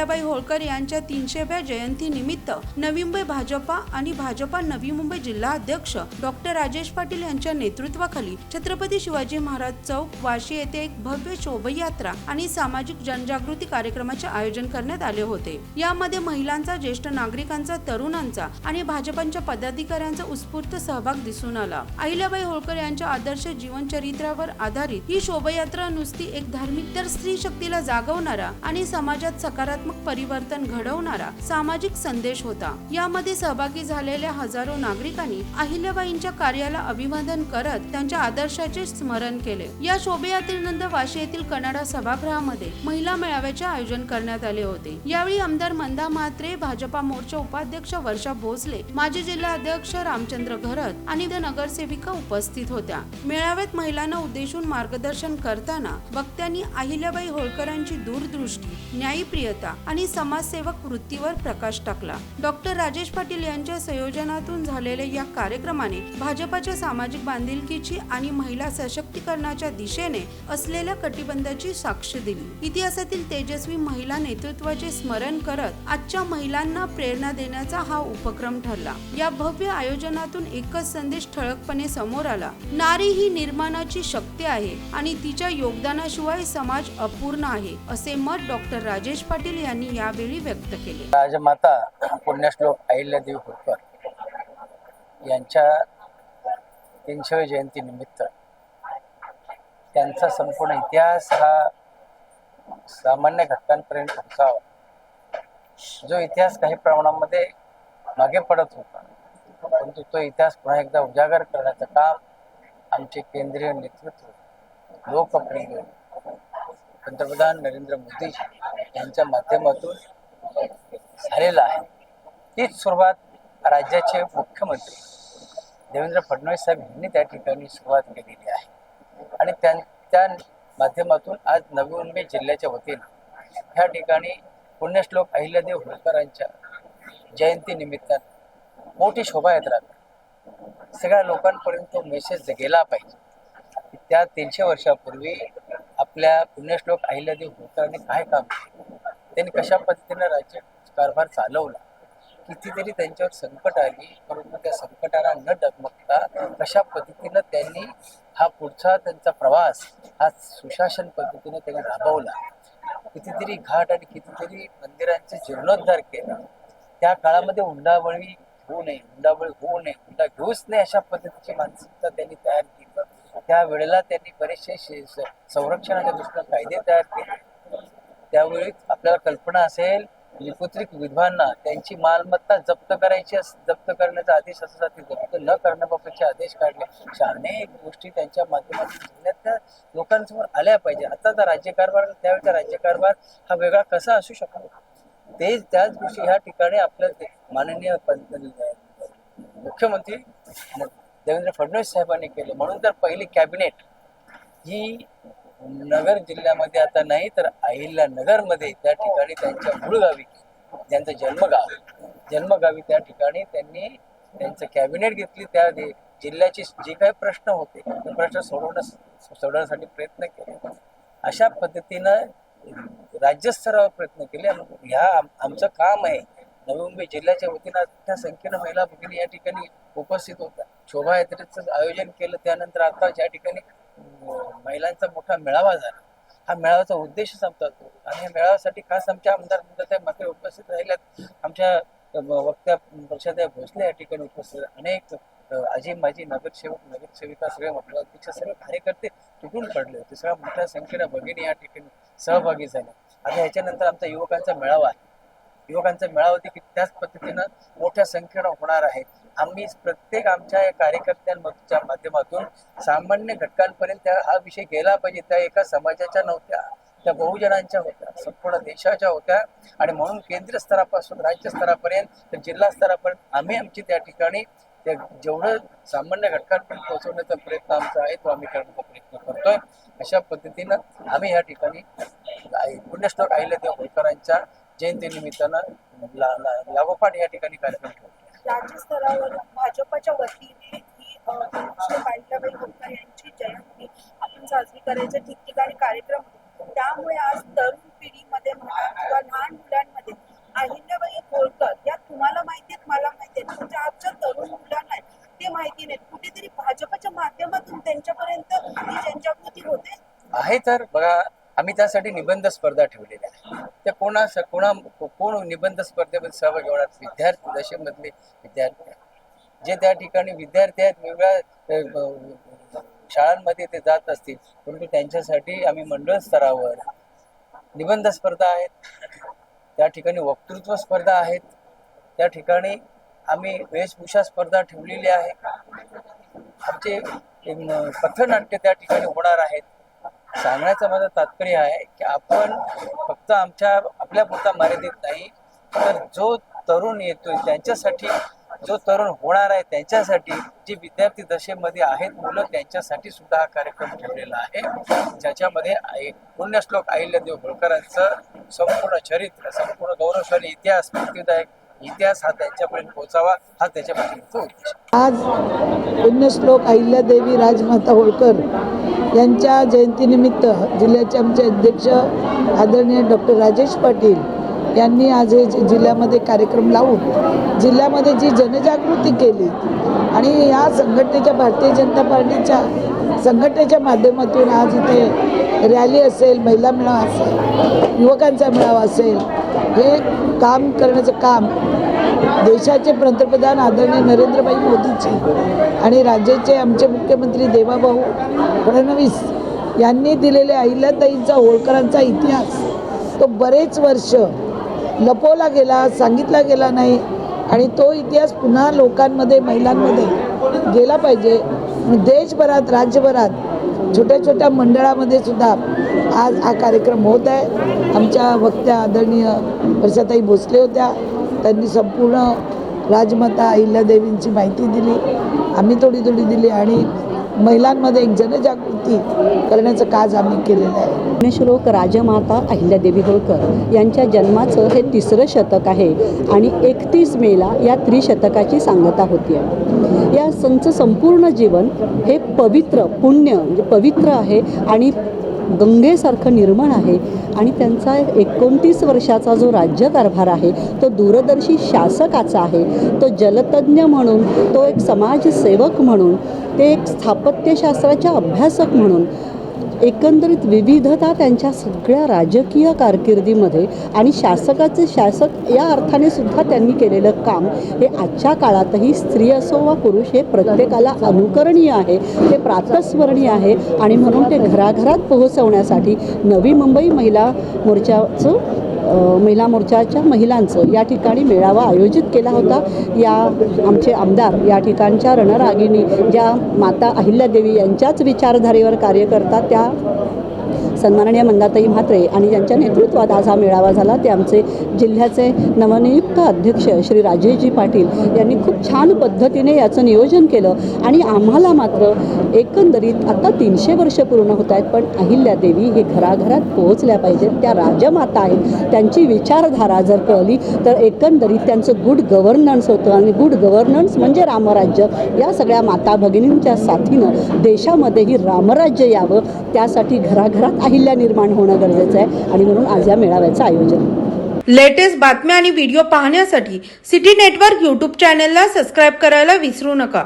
अहिल्याबाई होळकर यांच्या तीनशेव्या जयंती निमित्त नवी मुंबई भाजपा आणि भाजपा नवी मुंबई जिल्हा अध्यक्ष डॉक्टर राजेश पाटील यांच्या नेतृत्वाखाली छत्रपती शिवाजी महाराज चौक वाशी येथे एक भव्य शोभयात्रा आणि सामाजिक जनजागृती कार्यक्रमाचे आयोजन करण्यात आले होते. यामध्ये महिलांचा ज्येष्ठ नागरिकांचा तरुणांचा आणि भाजपांच्या पदाधिकाऱ्यांचा उत्स्फूर्त सहभाग दिसून आला. अहिल्याबाई होळकर यांच्या आदर्श जीवनचरित्रावर आधारित ही शोभयात्रा नुसती एक धार्मिक तर स्त्री शक्तीला जागवणारा आणि समाजात सकारात्मक परिवर्तन घडवणारा सामाजिक संदेश होता. यामध्ये सहभागी झालेल्या हजारो नागरिकांनी अहिल्याबाईंच्या कार्याला अभिवादन करत त्यांच्या आदर्शाचे स्मरण केले. या शोभायात्रेनंतर वाशी येथील कनाडा सभागृहामध्ये महिला मेळाव्याचे आयोजन करण्यात आले होते. यावेळी आमदार मंदा म्हात्रे भाजपा मोर्चा उपाध्यक्ष वर्षा भोसले माजी जिल्हा अध्यक्ष रामचंद्र घरत आणि द नगरसेविका उपस्थित होत्या. मेळाव्यात महिलांना उद्देशून मार्गदर्शन करताना वक्त्यांनी अहिल्याबाई होळकरांची दूरदृष्टी न्यायप्रियता आणि समाजसेवक वृत्तीवर प्रकाश टाकला. डॉक्टर राजेश पाटील यांच्या संयोजनातून झालेल्या या कार्यक्रमाने भाजपाच्या सामाजिक बांधिलकीची आणि महिला सशक्तीकरणाच्या दिशेने असलेल्या कटिबंधाची साक्ष दिली. इतिहासातील तेजस्वी महिला नेतृत्वाचे स्मरण करत आजच्या महिलांना प्रेरणा देण्याचा हा उपक्रम ठरला. या भव्य आयोजनातून एकच संदेश ठळकपणे समोर आला. नारी ही निर्माणाची शक्ती आहे आणि तिच्या योगदानाशिवाय समाज अपूर्ण आहे असे मत डॉक्टर राजेश पाटील यांनी यावेळी व्यक्त केले. राजमाता पुण्यश्लोक अहिल्यादेवी होळकर यांच्या तीनशे जयंती निमित्त त्यांचा संपूर्ण इतिहास हा सामान्य घटकांपर्यंत पोहोचावा. जो इतिहास काही प्रमाणामध्ये मागे पडत होता परंतु तो इतिहास पुन्हा एकदा उजागर करण्याचं काम आमचे केंद्रीय नेतृत्व लोकप्रिय पंतप्रधान नरेंद्र मोदीजी यांच्या माध्यमातून झालेला आहे. तीच सुरुवात राज्याचे मुख्यमंत्री देवेंद्र फडणवीस साहेब यांनी त्या ठिकाणी सुरुवात केलेली आहे. आणि त्या त्या माध्यमातून आज नवी मुंबई जिल्ह्याच्या वतीनं ह्या ठिकाणी पुण्यश्लोक अहिल्यादेव होळकरांच्या जयंतीनिमित्तानं मोठी शोभायात्रा सगळ्या लोकांपर्यंत तो मेसेज गेला पाहिजे. त्या तीनशे वर्षापूर्वी आपल्या पुण्यश्लोक अहिल्यादेव होळकरांनी काय काम केलं? त्यांनी कशा पद्धतीनं राज्य कारभार चालवला? कितीतरी त्यांच्यावर संकट आली परंतु त्या संकटाला न डगमगता कशा पद्धतीनं त्यांनी हा पुढचा त्यांचा प्रवास हा सुशासन पद्धतीनं त्यांनी राबवला? कितीतरी घाट आणि कितीतरी मंदिरांचे जीर्णोद्धार केला. त्या काळामध्ये हुंडाबळी होऊ नये हुंडाबळी होऊ नये हुंडा घेऊच नये अशा पद्धतीची मानसिकता त्यांनी तयार केली. त्या वेळेला त्यांनी बरेचसे संरक्षणाच्या दृष्टीनं कायदे तयार केले. त्यावेळी आपल्याला कल्पना असेल लिपुत्रिक विधवांना त्यांची मालमत्ता जप्त करायची जप्त करण्याचा आदेश असण्यासाठी जप्त न करण्याबाबतचे आदेश काढले. अनेक गोष्टी त्यांच्या माध्यमातून जिल्ह्यातल्या लोकांसमोर आल्या पाहिजे. आताचा राज्यकारभार त्यावेळेचा राज्यकारभार हा वेगळा कसा असू शकतो ते त्याच गोष्टी ह्या ठिकाणी आपल्या माननीय मुख्यमंत्री देवेंद्र फडणवीस साहेबांनी केलं. म्हणून तर पहिली कॅबिनेट ही नगर जिल्ह्यामध्ये आता नाही तर अहिल्या नगरमध्ये त्या ठिकाणी त्यांच्या मूळ गावी त्यांचं जन्मगाव. जन्मगावी त्या ठिकाणी त्यांनी त्यांचं कॅबिनेट घेतली. त्या जिल्ह्याचे जे काही प्रश्न होते ते प्रश्न सोडवण्यास सोडवण्यासाठी प्रयत्न केले. अशा पद्धतीनं राज्यस्तरावर प्रयत्न केले. आणि ह्या आम- आमचं काम आहे. नवी मुंबई जिल्ह्याच्या वतीनं मोठ्या संख्येनं महिला भगिनी या ठिकाणी उपस्थित होता. शोभायात्रेचं आयोजन केलं त्यानंतर आता ज्या ठिकाणी महिलांचा मोठा मेळावा झाला. हा मेळाव्याचा उद्देश संपतो. आणि या मेळाव्यासाठी खास आमच्या आमदार मुंदाताई मात्र उपस्थित राहिल्यात. आमच्या वक्त्या प्रसाद भोसले या ठिकाणी उपस्थित अनेक आजी माजी नगरसेवक नगरसेविका सगळे महिला अध्यक्ष सगळे कार्यकर्ते तुटून पडले होते. सगळ्या मोठ्या संख्येनं भगिनी या ठिकाणी सहभागी झाल्या. आता ह्याच्यानंतर आमचा युवकांचा मेळावा आहे. युवकांचा मेळावा देखील त्याच पद्धतीनं मोठ्या संख्येनं होणार आहे. आम्ही प्रत्येक आमच्या या कार्यकर्त्यांच्या माध्यमातून सामान्य घटकांपर्यंत त्या हा विषय गेला पाहिजे. त्या एका समाजाच्या नव्हत्या त्या बहुजनांच्या होत्या संपूर्ण देशाच्या होत्या. आणि म्हणून केंद्र स्तरापासून राज्य स्तरापर्यंत तर जिल्हा स्तरापर्यंत आम्ही आमची त्या ठिकाणी त्या जेवढं सामान्य घटकांपर्यंत पोहोचवण्याचा प्रयत्न आमचा आहे तो आम्ही करण्याचा प्रयत्न करतोय. अशा पद्धतीनं आम्ही या ठिकाणी पुण्यश्लोक पुण्यश्लोक त्या होळकरांच्या जयंती निमित्तानं ला- ला- लागोपाठ या ठिकाणी कार्यक्रम ठेवतो राज्य स्तरावर भाजपच्या वतीने ही होळकर यांची जयंती आपण साजरी करायचा ठिकठिकाणी कार्यक्रम. त्यामुळे आज तरुण पिढीमध्ये म्हणा किंवा लहान मुलांमध्ये अहिल्याबाई होळकर या तुम्हाला माहिती आहेत मला माहिती आहेत म्हणजे आजच्या तरुण मुलांना ते माहिती नाही कुठेतरी भाजपच्या माध्यमातून त्यांच्यापर्यंत ही जनजागृती होते? आहे तर बघा आम्ही त्यासाठी निबंध स्पर्धा ठेवलेल्या आहेत. त्या कोणा कोणा कोण निबंध स्पर्धेमध्ये सहभाग होणार? विद्यार्थी दशेमधले विद्यार्थी. आहेत. जे त्या ठिकाणी विद्यार्थी आहेत वेगवेगळ्या शाळांमध्ये ते जात असतील परंतु त्यांच्यासाठी आम्ही मंडळ स्तरावर निबंध स्पर्धा आहेत. त्या ठिकाणी वक्तृत्व स्पर्धा आहेत. त्या ठिकाणी आम्ही वेशभूषा स्पर्धा ठेवलेली आहे. आमचे पथनाट्य त्या ठिकाणी होणार आहेत. सांगण्याचं माझं तात्पर्य आहे की आपण फक्त आमच्या आपल्या पुरता मर्यादित नाही तर जो तरुण येतोय त्यांच्यासाठी जो तरुण होणार आहे त्यांच्यासाठी जे विद्यार्थी दशेमध्ये आहेत मुलं त्यांच्यासाठी सुद्धा हा कार्यक्रम ठेवलेला आहे. ज्याच्यामध्ये आई- पुण्यश्लोक अहिल्यादेव होळकरांचं संपूर्ण चरित्र संपूर्ण गौरवशाली इतिहास स्फूर्तीदायक इतिहास हा त्यांच्यापर्यंत पोहोचावा हा त्याच्या पाठीमागचा आज पुण्यश्लोक अहिल्यादेवी राजमाता होळकर यांच्या जयंतीनिमित्त जिल्ह्याचे आमचे अध्यक्ष आदरणीय डॉक्टर राजेश पाटील यांनी आज हे जि- जिल्ह्यामध्ये कार्यक्रम लावून जिल्ह्यामध्ये जी जनजागृती केली आणि या संघटनेच्या भारतीय जनता पार्टीच्या संघटनेच्या माध्यमातून आज इथे रॅली असेल महिला मेळावा असेल युवकांचा मेळावा असेल हे काम करण्याचं काम देशाचे पंतप्रधान आदरणीय नरेंद्रभाई मोदीजी आणि राज्याचे आमचे मुख्यमंत्री देवाभाऊ फडणवीस यांनी दिलेल्या अहिल्याताईंचा होळकरांचा इतिहास तो बरेच वर्ष लपवला गेला सांगितला गेला नाही आणि तो इतिहास पुन्हा लोकांमध्ये महिलांमध्ये गेला पाहिजे. देशभरात राज्यभरात छोट्या छोट्या मंडळामध्ये सुद्धा आज हा कार्यक्रम होत आहे. आमच्या वक्त्या आदरणीय वर्षाताई भोसले होत्या त्यांनी संपूर्ण राजमाता अहिल्यादेवींची माहिती दिली. आम्ही थोडी थोडी दिली आणि महिलांमध्ये एक जनजागृती करण्याचं काज आम्ही केलेलं आहे. पुण्यश्लोक राजमाता अहिल्यादेवी होळकर यांच्या जन्माचं हे तिसरं शतक आहे आणि एकतीस मेला या त्रिशतकाची सांगता होती. आहे या संचं संपूर्ण जीवन हे पवित्र पुण्य म्हणजे पवित्र आहे आणि गंगेसारखं निर्माण आहे आणि त्यांचा एकोणतीस वर्षाचा जो राज्यकारभार आहे तो दूरदर्शी शासकाचा आहे. तो जलतज्ञ म्हणून तो एक समाजसेवक म्हणून ते एक स्थापत्यशास्त्राच्या अभ्यासक म्हणून एकंदरीत विविधता त्यांच्या सगळ्या राजकीय कारकिर्दीमध्ये आणि शासकाचे शासक या अर्थाने सुद्धा त्यांनी केलेलं काम हे आजच्या काळातही स्त्री असो वा पुरुष हे प्रत्येकाला अनुकरणीय आहे ते प्रातस्मरणीय आहे आणि म्हणून ते घराघरात पोहोचवण्यासाठी नवी मुंबई महिला मोर्चाचं महिला मोर्चाच्या महिलांचं या ठिकाणी मेळावा आयोजित केला होता. या आमचे आमदार या ठिकाणच्या रणरागिणी ज्या माता अहिल्यादेवी यांच्याच विचारधारेवर कार्य करतात त्या सन्माननीय मंदाताई म्हात्रे आणि ज्यांच्या नेतृत्वात आज हा मेळावा झाला. ते आमचे जिल्ह्याचे नवनियुक्त अध्यक्ष श्री राजेशजी पाटील यांनी खूप छान पद्धतीने याचं नियोजन केलं. आणि आम्हाला मात्र एकंदरीत आता तीनशे वर्ष पूर्ण होत आहेत पण अहिल्यादेवी हे घराघरात पोहोचल्या पाहिजेत. त्या राजमाता आहेत. त्यांची विचारधारा जर कळली तर एकंदरीत त्यांचं गुड गव्हर्नन्स होतं. आणि गुड गव्हर्नन्स म्हणजे रामराज्य. या सगळ्या माता भगिनींच्या साथीनं देशामध्येही रामराज्य यावं. त्यासाठी घराघरात अहिल्या निर्माण होणं गरजेचं आहे आणि म्हणून आज या मेळाव्याचं आयोजन. लेटेस्ट बातम्या आणि व्हिडिओ पाहण्यासाठी सिटी नेटवर्क यूट्यूब चॅनलला सबस्क्राईब करायला विसरू नका.